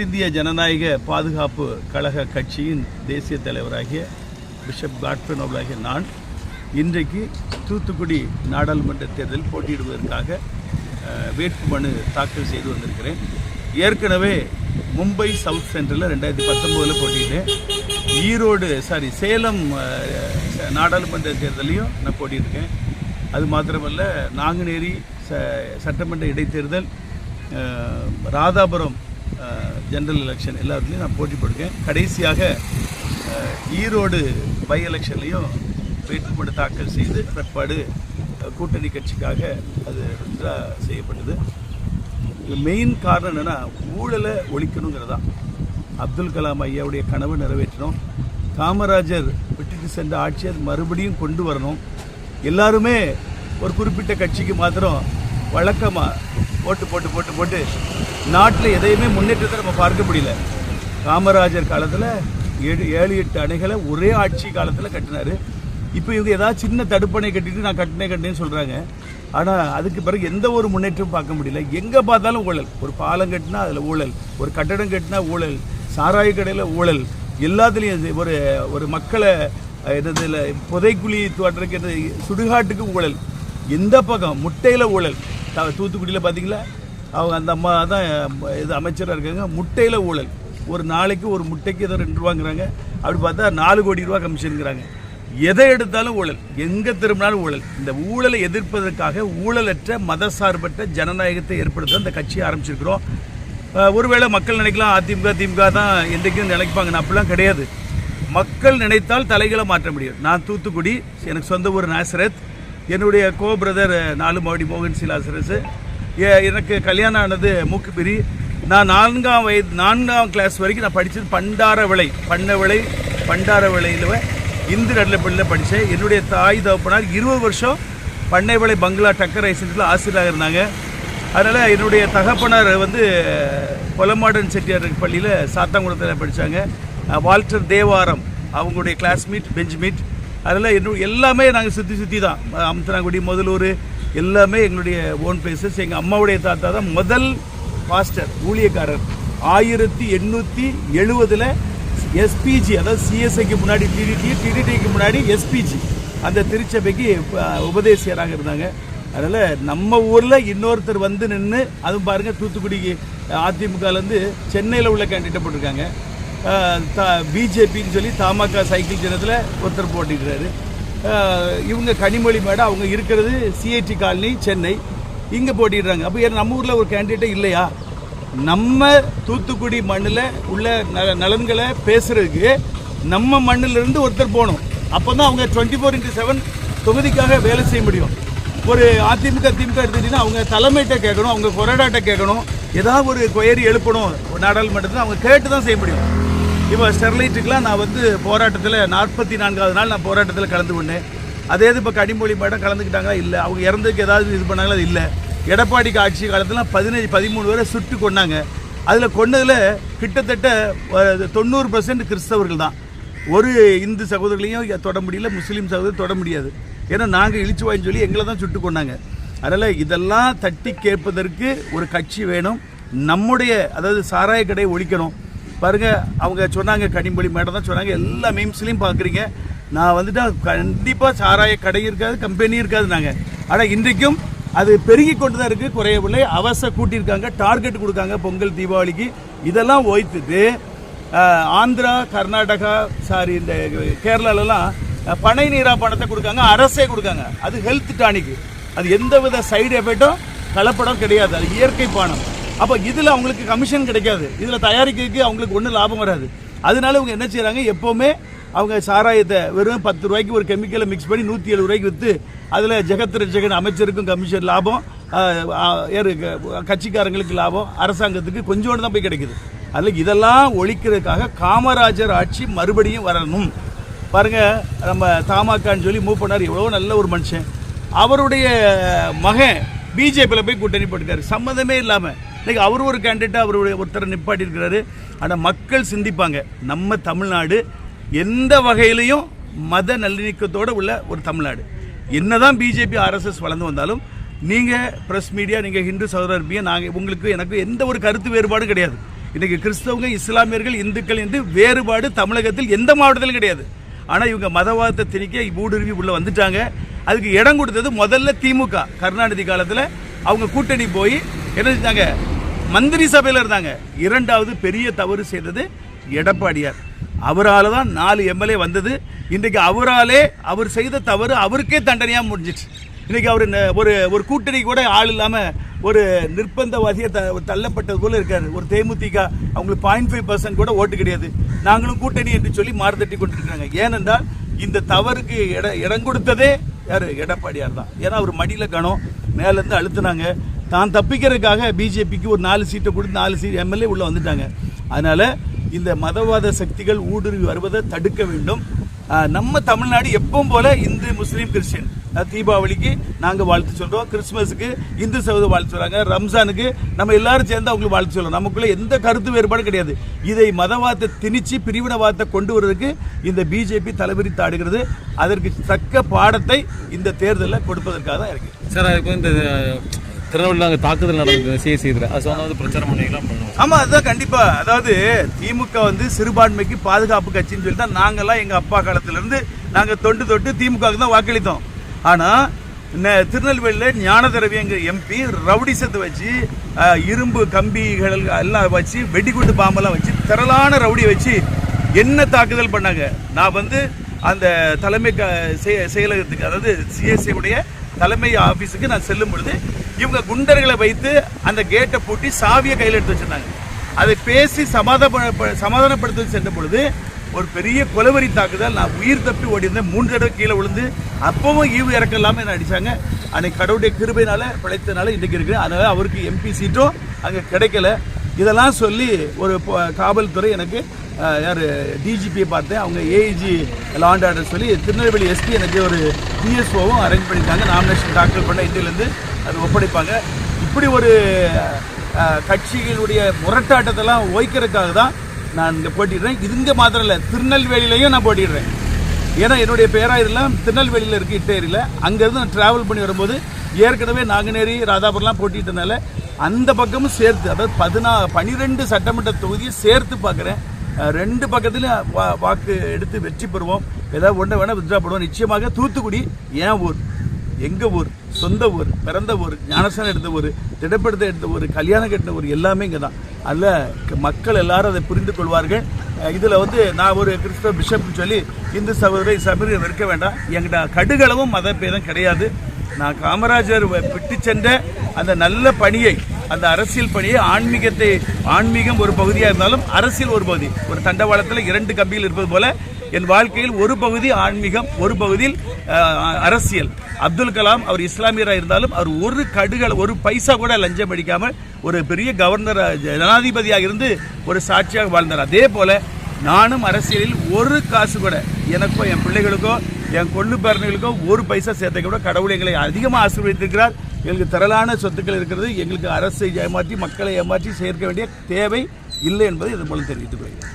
இந்திய ஜனநாயக பாதுகாப்பு கழக கட்சியின் தேசிய தலைவராகிய பிஷப் காட்ஃபன் அவர்களாகிய நான் இன்றைக்கு தூத்துக்குடி நாடாளுமன்ற தேர்தலில் போட்டியிடுவதற்காக வேட்புமனு தாக்கல் செய்து வந்திருக்கிறேன். ஏற்கனவே மும்பை சவுத் சென்டரில் ரெண்டாயிரத்தி பத்தொம்போதில் போட்டியிட்டேன். ஈரோடு சாரி சேலம் நாடாளுமன்ற தேர்தலையும் நான் போட்டியிருக்கேன். அது மாத்திரமல்ல நாங்குநேரி ச சட்டமன்ற இடைத்தேர்தல் ராதாபுரம் ஜென்ரல் எலெக்ஷன் எல்லாத்துலேயும் நான் போட்டி போட்டிருக்கேன். கடைசியாக ஈரோடு பை எலெக்ஷன்லேயும் வேட்புமனு தாக்கல் செய்து பிற்பாடு கூட்டணி கட்சிக்காக அது withdraw செய்யப்பட்டது. இது மெயின் காரணம் என்னென்னா ஊழலை ஒழிக்கணுங்கிறது தான் அப்துல் கலாம் ஐயாவுடைய கனவு நிறைவேற்றணும். காமராஜர் விட்டுட்டு சென்ற ஆட்சியர் அது மறுபடியும் கொண்டு வரணும். எல்லாருமே ஒரு குறிப்பிட்ட கட்சிக்கு மாத்திரம் வழக்கமாக போட்டு போட்டு போட்டு போட்டு நாட்டில் எதையுமே முன்னேற்றத்தை நம்ம பார்க்க முடியல. காமராஜர் காலத்தில் ஏழு ஏழு எட்டு அணைகளை ஒரே ஆட்சி காலத்தில் கட்டினாரு. இப்போ இவங்க ஏதாவது சின்ன தடுப்பணை கட்டிட்டு நான் கட்டினே கட்டினேன்னு சொல்கிறாங்க ஆனால் அதுக்கு பிறகு எந்த ஒரு முன்னேற்றமும் பார்க்க முடியல. எங்கே பார்த்தாலும் ஊழல். ஒரு பாலம் கட்டினா அதில் ஊழல். ஒரு கட்டடம் கட்டினா ஊழல். சாராய கடையில் ஊழல். எல்லாத்துலேயும் ஒரு ஒரு மக்களை என்னதில் புதைக்குழி தோட்டத்துக்கு என்னது சுடுகாட்டுக்கு ஊழல். எந்த பக்கம்? முட்டையில் ஊழல். தூத்துக்குடியில் பார்த்தீங்களா அவங்க அந்த அம்மா தான் இது அமைச்சராக இருக்காங்க. முட்டையில் ஊழல். ஒரு நாளைக்கு ஒரு முட்டைக்கு ஏதோ ரெண்டு ரூபாங்கிறாங்க. அப்படி பார்த்தா நாலு கோடி ரூபா கமிஷனுங்கிறாங்க. எதை எடுத்தாலும் ஊழல். எங்கே திரும்பினாலும் ஊழல். இந்த ஊழலை எதிர்ப்பதற்காக ஊழலற்ற மதசார்பற்ற ஜனநாயகத்தை ஏற்படுத்த அந்த கட்சியை ஆரம்பிச்சிருக்கிறோம். ஒருவேளை மக்கள் நினைக்கலாம் அதிமுக திமுக தான் என்றைக்கும் நினைப்பாங்க. அப்படிலாம் கிடையாது. மக்கள் நினைத்தால் தலைகளை மாற்ற முடியும். நான் தூத்துக்குடி எனக்கு சொந்த ஊர் நாசரத். என்னுடைய கோ பிரதர் நாலுமாவடி மோகன் சிலாசரசு எனக்கு கல்யாணம் ஆனது மூக்குப்பிரி. நான் நான்காம் வயது நான்காம் கிளாஸ் வரைக்கும் நான் படித்தது பண்டார விளை பண்ண விளை பண்டார விளையில் இந்து நடுநிலைப்பள்ளியில் படித்தேன் என்னுடைய தாய் தகப்பனார் இருபது வருஷம் பண்ணை விளை பங்களா டக்கர் ஐசன்ஸில் ஆசிரியராக இருந்தாங்க. அதனால் என்னுடைய தகப்பனார் வந்து கொலமாடன் செட்டியார் பள்ளியில் சாத்தாங்குளத்தில் படித்தாங்க வால்டர் தேவாரம் அவங்களுடைய கிளாஸ்மேட் பெஞ்ச்மேட் அதில் இன்னும் எல்லாமே நாங்கள் சுற்றி சுற்றி தான். அம்தனாங்குடி முதலூர் எல்லாமே எங்களுடைய ஓன் பிளேசஸ் எங்கள் அம்மாவுடைய தாத்தா தான் முதல் பாஸ்டர் ஊழியக்காரர். ஆயிரத்தி எண்ணூற்றி எழுபதில் எஸ்பிஜி அதாவது சிஎஸ்ஐக்கு முன்னாடி டிடிடி டிடிடிக்கு முன்னாடி எஸ்பிஜி அந்த திருச்சபைக்கு உபதேசியராக இருந்தாங்க. அதனால் நம்ம ஊரில் இன்னொருத்தர் வந்து நின்று அதுவும் பாருங்கள் தூத்துக்குடிக்கு அதிமுகலேருந்து சென்னையில் உள்ள கேண்டிடேட் போட்டிருக்காங்க. பிஜேபின்னு சொல்லி தமாக சைக்கிள் சின்னத்தில் ஒருத்தர் போட்டிக்கிறாரு இவங்க கனிமொழி மேடம் அவங்க இருக்கிறது சிஐடி காலனி சென்னை. இங்கே போட்டிடுறாங்க. அப்போ ஏன்னா நம்ம ஊரில் ஒரு கேண்டிடேட்டே இல்லையா? நம்ம தூத்துக்குடி மண்ணில் உள்ள நல நலன்களை பேசுறதுக்கு நம்ம மண்ணில் இருந்து ஒருத்தர் போகணும். அப்போ தான் அவங்க டுவெண்ட்டி ஃபோர் இன்ட்டு செவன் தொகுதிக்காக வேலை செய்ய முடியும். ஒரு அதிமுக திமுக எடுத்துக்கிட்டிங்கன்னா அவங்க தலைமையிட்ட கேட்கணும் அவங்க கொரடாட்ட கேட்கணும். ஏதாவது ஒரு கொயரி எழுப்பணும் நாடாளுமன்றத்தில் அவங்க கேட்டு தான் செய்ய முடியும். இப்போ ஸ்டெர்லைட்டுக்கெலாம் நான் வந்து போராட்டத்தில் நாற்பத்தி நான்காவது நாள் நான் போராட்டத்தில் கலந்து கொண்டேன். அதே இது இப்போ கனிமொழி மேடம் கலந்துக்கிட்டாங்களா? இல்லை. அவங்க இறந்ததுக்கு ஏதாவது இது பண்ணாங்களா? இல்லை. எடப்பாடிக்கு ஆட்சி காலத்தில் பதினஞ்சு பதிமூணு பேரை சுட்டு கொண்டாங்க அதில் கொன்னதில் கிட்டத்தட்ட தொண்ணூறு பர்சன்ட் கிறிஸ்தவர்கள் தான். ஒரு இந்து சகோதரர்களையும் தொட முடியல முஸ்லீம் சகோதரர் தொட முடியாது. ஏன்னா நாங்கள் இழிச்சு வாயின்னு சொல்லி எங்களை தான் சுட்டு கொண்டாங்க அதனால் இதெல்லாம் தட்டி கேட்பதற்கு ஒரு கட்சி வேணும். நம்முடைய அதாவது சாராய கடையை ஒழிக்கணும். பாருங்க அவங்க சொன்னாங்க கனிமொழி மேடம் தான் சொன்னாங்க எல்லா மீம்ஸ்லையும் பார்க்குறீங்க. நான் வந்துட்டு கண்டிப்பாக சாராய கடை இருக்காது கம்பெனி இருக்காது நாங்கள் ஆனால் இன்றைக்கும் அது பெருகி கொண்டு தான் இருக்குது குறையவில்லை அவச கூட்டியிருக்காங்க டார்கெட் கொடுக்காங்க பொங்கல் தீபாவளிக்கு. இதெல்லாம் ஓய்த்துட்டு ஆந்திரா கர்நாடகா சாரி இந்த கேரளாலலாம் பனை நீரா பணத்தை கொடுக்காங்க அரசே கொடுக்காங்க. அது ஹெல்த் டானிக்கு அது எந்த வித சைடு எஃபெக்டும் கலப்படம் கிடையாது. அது இயற்கை பானம். அப்போ இதில் அவங்களுக்கு கமிஷன் கிடைக்காது. இதில் தயாரிக்கிறதுக்கு அவங்களுக்கு ஒன்றும் லாபம் வராது. அதனால இவங்க என்ன செய்கிறாங்க எப்போவுமே அவங்க சாராயத்தை வெறும் பத்து ரூபாய்க்கு ஒரு கெமிக்கலை மிக்ஸ் பண்ணி நூற்றி ஏழு ரூபாய்க்கு விற்று அதில் ஜெகத் ஜெகன் அமைச்சருக்கும் கமிஷன் லாபம் ஆஹ், கட்சிக்காரங்களுக்கு லாபம் அரசாங்கத்துக்கு கொஞ்சோண்டு தான் போய் கிடைக்குது. அதில் இதெல்லாம் ஒழிக்கிறதுக்காக காமராஜர் ஆட்சி மறுபடியும் வரணும். பாருங்க நம்ம தாமாக்கான்னு சொல்லி மூவ் பண்ணார். எவ்வளோ நல்ல ஒரு மனுஷன். அவருடைய மகன் பிஜேபியில் போய் கூட்டணி போட்டுக்காரு சம்மந்தமே இல்லாமல் இன்னைக்கு அவர் ஒரு கேண்டிடேட்டாக அவருடைய ஒருத்தரை நிப்பாட்டியிருக்கிறாரு. ஆனால் மக்கள் சிந்திப்பாங்க. நம்ம தமிழ்நாடு எந்த வகையிலையும் மத நல்லிணக்கத்தோடு உள்ள ஒரு தமிழ்நாடு. என்னதான் பிஜேபி ஆர்எஸ்எஸ் வளர்ந்து வந்தாலும் நீங்கள் ப்ரெஸ் மீடியா நீங்கள் ஹிந்து சகோதரர் இருப்பீங்க நாங்கள் உங்களுக்கு எனக்கு எந்த ஒரு கருத்து வேறுபாடும் கிடையாது. இன்றைக்கி கிறிஸ்தவங்க இஸ்லாமியர்கள் இந்துக்கள் என்று வேறுபாடு தமிழகத்தில் எந்த மாவட்டத்திலும் கிடையாது. ஆனால் இவங்க மதவாதத்தை திணிக்க ஊடுருவி உள்ளே வந்துட்டாங்க. அதுக்கு இடம் கொடுத்தது முதல்ல திமுக. கருணாநிதி காலத்தில் அவங்க கூட்டணி போய் என்ன செஞ்சாங்க? மந்திரி சபையில் இருந்தாங்க. இரண்டாவது பெரிய தவறு செய்தது எடப்பாடியார். அவரால் தான் நாலு எம்எல்ஏ வந்தது. இன்றைக்கு அவராலே அவர் செய்த தவறு அவருக்கே தண்டனையாக முடிஞ்சிச்சு. இன்றைக்கி அவர் ந- ஒரு ஒரு கூட்டணி கூட ஆள் இல்லாமல் ஒரு நிர்பந்தவாதியை த தள்ளப்பட்டது போல இருக்கார். ஒரு தேமுதிக அவங்களுக்கு பாயிண்ட் ஃபைவ் பர்சன்ட் கூட ஓட்டு கிடையாது. நாங்களும் கூட்டணி என்று சொல்லி மாறுதட்டி கொண்டிருக்காங்க ஏனென்றால் இந்த தவறுக்கு இட இடம் கொடுத்ததே யார்? எடப்பாடியார் தான். ஏன்னா அவர் மடியில் கணம் மேலேருந்து அழுத்துனாங்க. தான் தப்பிக்கிறதுக்காக பிஜேபிக்கு ஒரு நாலு சீட்டை கொடுத்து நாலு சீட் எம்எல்ஏ உள்ளே வந்துட்டாங்க. அதனால் இந்த மதவாத சக்திகள் ஊடுருவி வருவதை தடுக்க வேண்டும். நம்ம தமிழ்நாடு எப்பவும் போல இந்து முஸ்லீம் கிறிஸ்டின். தீபாவளிக்கு நாங்கள் வாழ்த்து சொல்கிறோம் கிறிஸ்மஸுக்கு இந்து சகோதர வாழ்த்து சொல்கிறாங்க ரம்ஜானுக்கு நம்ம எல்லாரும் சேர்ந்து அவங்களுக்கு வாழ்த்து சொல்கிறோம் நமக்குள்ளே எந்த கருத்து வேறுபாடும் கிடையாது. இதை மதவாதத்தை திணிச்சு பிரிவினவாதத்தை கொண்டு வருவதற்கு இந்த பிஜேபி தலைவிரித்து ஆடுகிறது. அதற்கு தக்க பாடத்தை இந்த தேர்தலில் கொடுப்பதற்காக தான் இருக்குது சார் அதுக்கு இந்த திருநெல்வேலியில் அங்கே தாக்குதல் நடந்தது சிஎஸ்சி இதில். அது வந்து பிரச்சாரம் பண்ணிக்கலாம் பண்ணுவோம். ஆமாம் அதுதான் கண்டிப்பாக அதாவது திமுக வந்து சிறுபான்மைக்கு பாதுகாப்பு கட்சின்னு சொல்லி தான் நாங்கள்லாம் எங்கள் அப்பா காலத்துலேருந்து நாங்கள் தொண்டு தொட்டு திமுகவுக்கு தான் வாக்களித்தோம். ஆனால் திருநெல்வேலியில் ஞான திரவியங்கிற எம்பி ரவுடிசத்தை வச்சு இரும்பு கம்பிகள் எல்லாம் வச்சு வெடிகுண்டு பாம்பெல்லாம் வச்சு திரளான ரவுடியை வச்சு என்ன தாக்குதல் பண்ணாங்க? நான் வந்து அந்த தலைமை செயலகத்துக்கு அதாவது சிஎஸ்சி உடைய தலைமை ஆஃபீஸுக்கு நான் செல்லும் பொழுது இவங்க குண்டர்களை வைத்து அந்த கேட்டை பூட்டி சாவியை கையில் எடுத்து வச்சிருந்தாங்க. அதை பேசி சமாதான சமாதானப்படுத்த சென்ற பொழுது ஒரு பெரிய கொலவரி தாக்குதல். நான் உயிர் தப்பி ஓடிருந்தேன் மூன்று தடவை கீழே விழுந்து அப்பவும் ஈவு இறக்கம் இல்லாமல் என்ன அடித்தாங்க அன்னைக்கு கடவுடைய கிருபையினால பிழைத்தனால இன்றைக்கு இருக்குது அதனால் அவருக்கு எம்பி சீட்டும் அங்கே கிடைக்கல. இதெல்லாம் சொல்லி ஒரு காவல்துறை எனக்கு யார் டிஜிபியை பார்த்தேன். அவங்க ஏஐஜி லாண்ட் ஆர்டர் சொல்லி திருநெல்வேலி எஸ்பி எனக்கு ஒரு பிஎஸ்ஓவும் அரேஞ்ச் பண்ணியிருக்காங்க. நாமினேஷன் தாக்கல் பண்ண இந்தியிலேருந்து அது ஒப்படைப்பாங்க. இப்படி ஒரு கட்சிகளுடைய முரட்டாட்டத்தெல்லாம் ஓய்க்கிறதுக்காக தான் நான் இங்கே போட்டிடுறேன். இது இங்கே மாத்திரம் இல்லை திருநெல்வேலியிலையும் நான் போட்டிடுறேன். ஏன்னா என்னுடைய பேராயிரெல்லாம் திருநெல்வேலியில் இருக்குது இட்டேரியில் அங்கேருந்து நான் ட்ராவல் பண்ணி வரும்போது ஏற்கனவே நாங்குநேரி ராதாபுரம்லாம் போட்டிட்டனால அந்த பக்கமும் சேர்த்து அதாவது பதினா பனிரெண்டு சட்டமன்ற தொகுதியை சேர்த்து பார்க்குறேன் ரெண்டு பக்கத்துலையும் வா வாக்கு எடுத்து வெற்றி பெறுவோம். ஏதாவது ஒன்றை வேணால் வித்ரா பண்ணுவோம் நிச்சயமாக தூத்துக்குடி என் ஊர் எங்கள் ஊர் சொந்த ஊர் பிறந்த ஊர் ஞானசானம் எடுத்த ஊர் திடப்படுத்த எடுத்த ஊர் கல்யாணம் கட்டின ஊர் எல்லாமே இங்கே தான் அதில் மக்கள் எல்லாரும் அதை புரிந்து கொள்வார்கள். இதில் வந்து நான் ஒரு கிறிஸ்தவ பிஷப்னு சொல்லி இந்து சகோதரி சபரி வெறுக்க வேண்டாம். என்கிட்ட கடுகளவும் மத பேதம் கிடையாது. நான் காமராஜர் விட்டு சென்ற அந்த நல்ல பணியை அந்த அரசியல் பணியை ஆன்மீகத்தை ஆன்மீகம் ஒரு பகுதியாக இருந்தாலும் அரசியல் ஒரு பகுதி. ஒரு தண்டவாளத்தில் இரண்டு கம்பிகள் இருப்பது போல என் வாழ்க்கையில் ஒரு பகுதி ஆன்மீகம் ஒரு பகுதியில் அரசியல். அப்துல் கலாம் அவர் இஸ்லாமியராக இருந்தாலும் அவர் ஒரு கடுகள் ஒரு பைசா கூட லஞ்சம் அடிக்காமல் ஒரு பெரிய கவர்னர் ஜனாதிபதியாக இருந்து ஒரு சாட்சியாக வாழ்ந்தார். அதே போல நானும் அரசியலில் ஒரு காசு கூட எனக்கோ என் பிள்ளைகளுக்கோ என் கொள்ளு பேரணிகளுக்கோ ஒரு பைசா சேர்த்த கூட கடவுள் எங்களை அதிகமாக ஆசீர்வதித்திருக்கிறார். எங்களுக்கு திரளான சொத்துக்கள் இருக்கிறது. எங்களுக்கு அரசை ஏமாற்றி மக்களை ஏமாற்றி சேர்க்க வேண்டிய தேவை இல்லை என்பதை இதன் மூலம் தெரிவித்துக் கொள்கிறேன்.